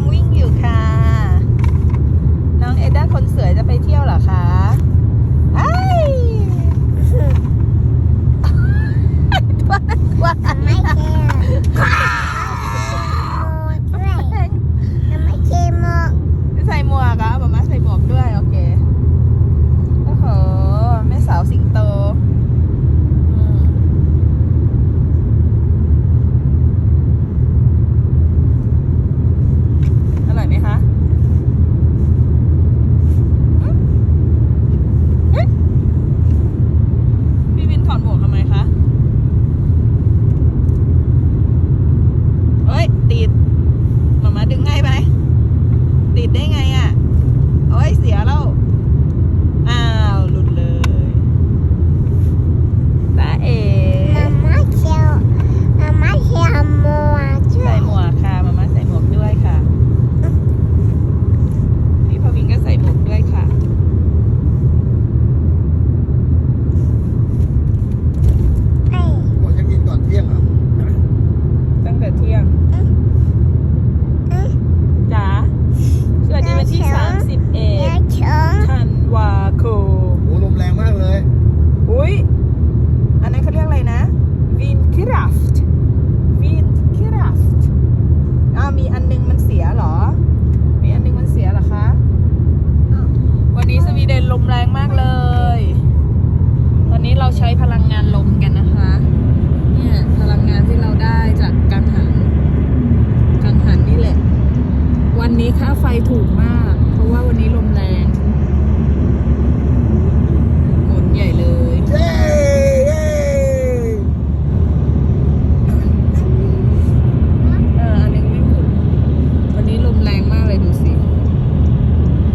งวิ่งอยู่ค่ะ น้องเอด้าคนสวยจะไปเที่ยวเหรอคะไอ้ายตัวตัวไม่เค็มด้วยไม่เค็มหมกใส่หมวกอะป๊ามาใส่หมวกด้วย โอเค โอ้โห แม่สาวสิงโตอืมอร่อยไหมคะอืมเอ๊ะพี่วินถอดหมวกทำไมคะ เฮ้ย ติดมามาดึงง่ายไหม ติดได้ไงอะ โอ้ยเสียแล้ว อ้าว หลุดเลยตาเอ๋ มาม่าเคียวมาม่าเคียวหมวกด้ว ใส่ ย หมวกค่ะ มาม่าใส่หมวกด้วยค่ะ พี่พวินก็ใส่หมวกด้วยค่ะ ไอ้ หมดจะกินก่อนเที่ยงเหรอ ตั้งแต่เที่ยง เอ๊ะ จ๋าสวัสดีวันที่ เดี๋ยว 31 เดี๋ยวเชิญ ธันวาคม โอ้ลมแรงมากเลย อุ้ย อันนั้นเขาเรียกอะไรนะ วินคิราฟต์วินคิราฟต์อ้าวมีอันนึงมันเสียเหรอ มีอันนึงมันเสียเหรอคะอ้าววันนี้สวีเดนลมแรงมากเลย ตอนนี้เราใช้พลังงานลมกันนะคะ เนี่ยพลังงานที่เราได้จากการหันกังหันนี่แหละ วันนี้ค่าไฟ ถูกมาก เพราะว่าวันนี้ลมแรง หมุนใหญ่เลย เย้เย้ เอออันนึงไม่ถูกวันนี้ลมแรงมากเลยดูสิ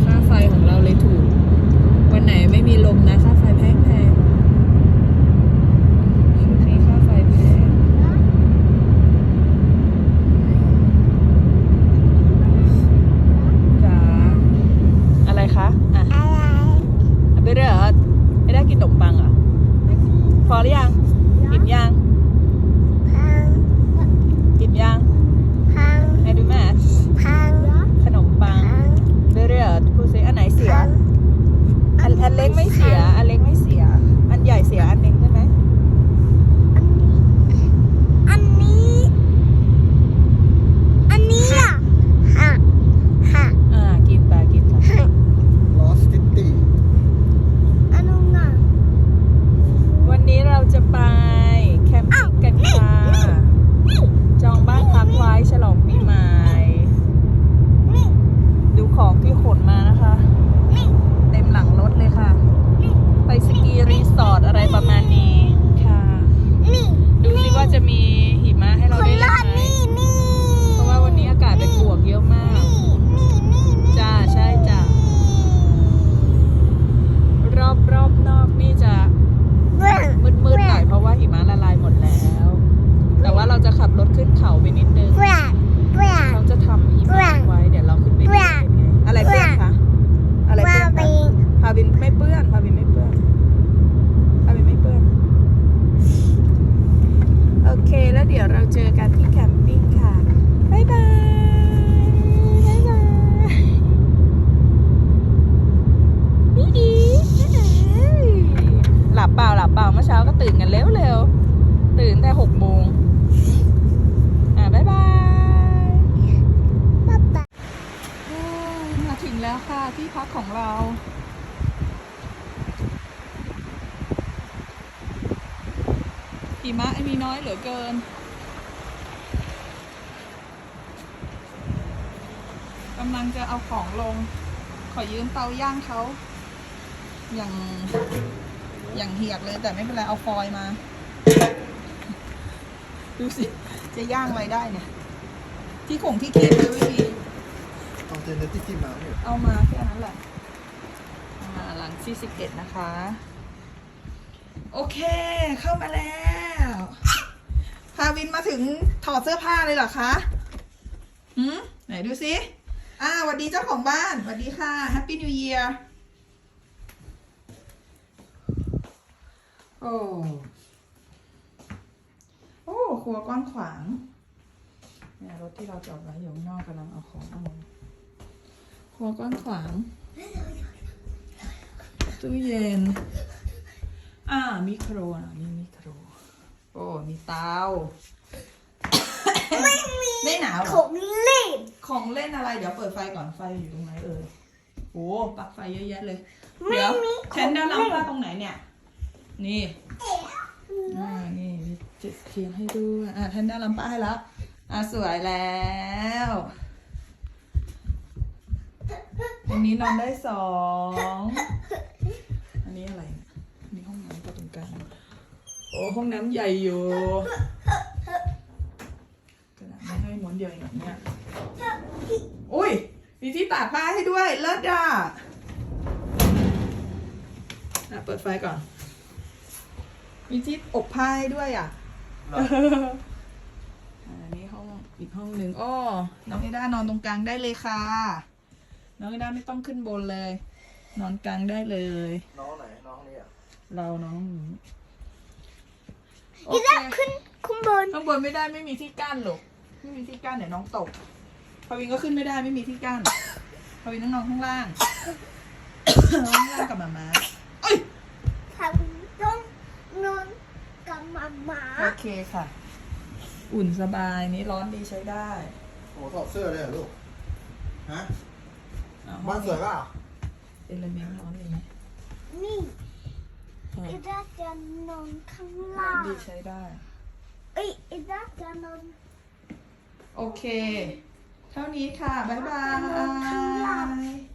ค่าไฟของเราเลยถูก วันไหนไม่มีลมนะ ค่าไฟแพงแพงช่วงนี้ค่าไฟแพงจ๋าอะไรคะ อะ อะไร เอาไปเรื่อยเหรอไม่ได้ กินขนมปังเหรอพอหรือยัง กินยัง พัง กินยัง พัง ให้ดูแม่ พัง ขนมปัง พัง เรื่อยๆพูดซิอันไหนเสีย พัง อันอันเล็กไม่เสีย อันเล็กไม่เสีย อันใหญ่เสียอันหนึงใช่ไหม อันนี้ อันนี้อะฮะฮะ อ่า กินไปกินไป ฮะ ลอสซิตี้ อันนู้นอะ วันนี้เราจะไปแคมปิ้งกันค่ะ นี่ จองบ้านพักไว้ฉลองปีใหม่ นี่ ดูของที่ขนมานะคะ นี่ เต็มหลังรถเลยค่ะ นี่ ไปสกีรีสอร์ทอะไรประมาณนี้ค่ะ นี่ ดูสิว่าจะมีหิมะให้เรา คน ได้ ร เล่ อน ด ไหม นี่นี่ เพราะว่าวันนี้อากาศเป็นบวกเยอะมาก นี่นี่นี่ จ้า ใช่จ้า รอบรอบนอกนี่จะ เบื้อง มืดๆหน่อยเพราะว่าหิมะละลายหมดแล้ว แต่ว่าเราจะขับรถขึ้ นเขาไปนิดนึงเบื้องเบื้องเขาจะทำหิมะไว้ เดี๋ยวเราขึ้นไปดูเป็นไงอะไรเปื้อนคะอะไรว่าเปื้อนไปคะพาวินไม่เปื้อนพาวินไม่เปื้อนพาวินไม่เปื้อน โอเค แล้วเดี๋ยวเราเจอกันที่แคมปิ้งค่ะ บ๊ายบายบ๊ายบายอีอีหลับเปล่าหลับเปล่าเมื่อเช้าก็ตื่นกันเร็วเร็วๆตื่นแต่หกโมงอะบ๊ายบาย ป๊าป๊า มา ถึงแล้วค่ะที่พักของเรา หิมะมีน้อยเหลือเกิน กำลังจะเอาของลง ขอยืมเตาย่างเขา อย่าง อย่างเหียกเลยแต่ไม่เป็นไร เอาฟอยล์มา ดูสิ จะย่างอะไรได้เนี่ย ที่คงที่คีบเลยไม่มี เอาเจนเนที่ที่มาเนี่ยเอามาแค่นั้นแหละอ่าหลังที่สิบเอ็ดนะคะ โอเค เข้ามาแล้วพาวินมาถึงถอดเสื้อผ้าเลยเหรอคะหืมไหนดูสิอ่าสวัสดีเจ้าของบ้านสวัสดีค่ะ Happy New Year โอ้โอ้ครัวกว้างขวางเนี่ยรถที่เราจอดไว้อยู่นอกกำลังเอาของเอา ครัวก้อนขวางตู้เย็น อ่ามิโครนะมีมิโคร โอ้ มีเตา ไม่มีไม่หนาวเหรขอองเล่น ของเล่นอะไร เดี๋ยวเปิดไฟก่อนไฟอยู่ตรงไหนเอ่ยโอ้ปลั๊กไฟเยอะแยะเลย ไม่เดี๋ยวมีแทนด้านล้างผ้าตรงไหนเนี่ย นี่ อ่า นี่มีจุดเทียนให้ด้วย อ่าแทนด้านล้างผ้าให้แล้ว อ่าสวยแล้ว อันนี้นอนได้สอง อันนี้อะไรเนี่ยมีห้องน้ำก็ตรงกลางโอ้ห้องน้ำใหญ่อยู่กระดาษไม่ให้ม้วนเดียวเองเหรอเนี่ยอุ้ยมีที่ตากผ้าให้ด้วย เลิศอะอะเปิดไฟก่อน มีที่อบผ้าให้ด้วยอะอันนี้ห้องอีกห้องหนึ่งอ้อน้องไอด้านอนตรงกลางได้เลยค่ะ น้องไอด้าไม่ต้องขึ้นบนเลย นอนกลางได้เลย น้องไหนน้องนี่อะเราน้องหนูโออีเคด้าขึ้นขึ้นบนข้างบนไม่ได้ไม่มีที่กั้นหรอกไม่มีที่กั้นเดี๋ยวน้องตกพาวินก็ขึ้นไม่ได้ไม่มีที่กั้นพาวินต้องนอนข้างล่างนอนข้างล่างกับหมาม้าเอ้ยทำต้องนอนกับหมาหมาโอเคค่ะ อุ่นสบายนี้ร้อนดีใช้ได้ โอ้ถอดเสื้อเลยเหรอลูก ฮะอะ บ้านสวยเปล่าเอลเมนต์ร้อนเลยไหมนี่เอออีด้าจะนอนข้างร้อล่านงดีใช้ได้ เอ้ยอีด้าจะนอนโอเค เท่านี้ค่ะ บ๊ายบาย